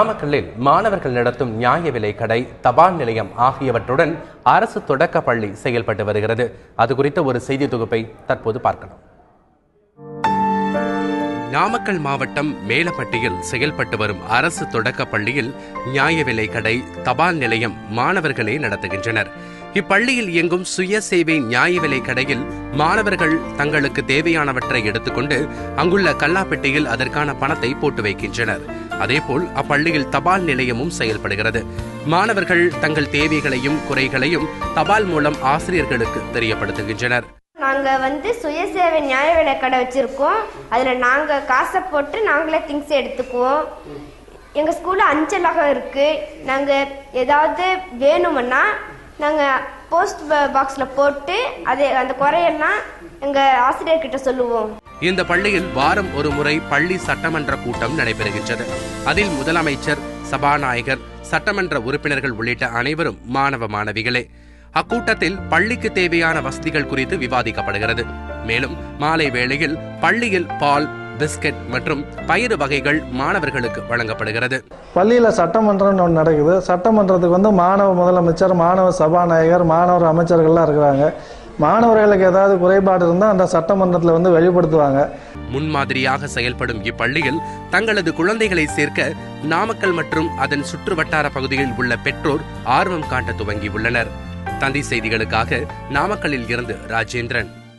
நாமக்கல்லில் மாணவர்கள் நடத்தும் நியாய விலை கடை தபால் நிலையம் ஆகியவற்றுடன் அரசு தொடக்க பள்ளி செயல்பட்டு வருகிறது. அது குறித்த ஒரு செய்தி தொகுப்பை தற்போது பார்க்கலாம். நாமக்கல் மாவட்டம் மேலப்பட்டியில் செயல்பட்டு வரும் அரசு தொடக்க பள்ளியில் நியாய விலை கடை தபால் நிலையம் மாணவர்களே நடத்துகின்றனர். இப்பள்ளியில் இயங்கும் சுய சேவை நியாய விலை கடையில் மாணவர்கள் தங்களுக்கு தேவையானவற்றை எடுத்துக்கொண்டு அங்குள்ள கல்லாப்பெட்டியில் அதற்கான பணத்தை போட்டு வைக்கின்றனர். அதேபோல் அப்பள்ளியில் தபால் நிலையமும் செயல்படுகிறது. மாணவர்கள் தங்கள் தேவைகளையும் குறைகளையும் தபால் மூலம் ஆசிரியர்களுக்கு தெரியப்படுத்துகின்றனர். நாங்கள் வந்து சுயசேவை நியாய விலை கடை வச்சுருக்கோம். அதில் நாங்கள் காசை போட்டு நாங்களே திங்ஸ் எடுத்துக்குவோம். எங்கள் ஸ்கூலில் அஞ்சலகம் இருக்குது நாங்கள் ஏதாவது வேணுமுன்னா நாங்கள் போஸ்ட் பாக்ஸில் போட்டு அதை அந்த குறையெல்லாம் எங்கள் ஆசிரியர்கிட்ட சொல்லுவோம். இந்த பள்ளியில் வாரம் ஒரு முறை பள்ளி சட்டமன்ற கூட்டம் நடைபெறுகின்றது. அதில் முதலமைச்சர் சபாநாயகர் சட்டமன்ற உறுப்பினர்கள் உள்ளிட்ட அனைவரும் மாணவ மாணவிகளே. அக்கூட்டத்தில் பள்ளிக்கு தேவையான வசதிகள் குறித்து விவாதிக்கப்படுகிறது. மேலும் மாலை வேளையில் பள்ளியில் பால் பிஸ்கட் மற்றும் பயிறு வகைகள் மாணவர்களுக்கு வழங்கப்படுகிறது. பள்ளியில் சட்டமன்றம்னு ஒன்று நடக்குது. சட்டமன்றத்துக்கு வந்து மாணவ முதலமைச்சர் மாணவ சபாநாயகர் மாணவர் அமைச்சர்கள்லாம் இருக்கிறாங்க. மாணவர்களுக்கு ஏதாவது குறைபாடு இருந்தால் அந்த சட்டமன்றத்தில் வந்து வெளிப்படுத்துவாங்க முன்மாதிரியாக செயல்படும் இப்பள்ளியில் தங்களது குழந்தைகளை சேர்க்க நாமக்கல் மற்றும் அதன் சுற்று வட்டார பகுதிகளில் உள்ள பெற்றோர் ஆர்வம் காட்ட துவங்கியுள்ளனர். தந்தி செய்திகளுக்காக நாமக்கல்லில் இருந்து ராஜேந்திரன்.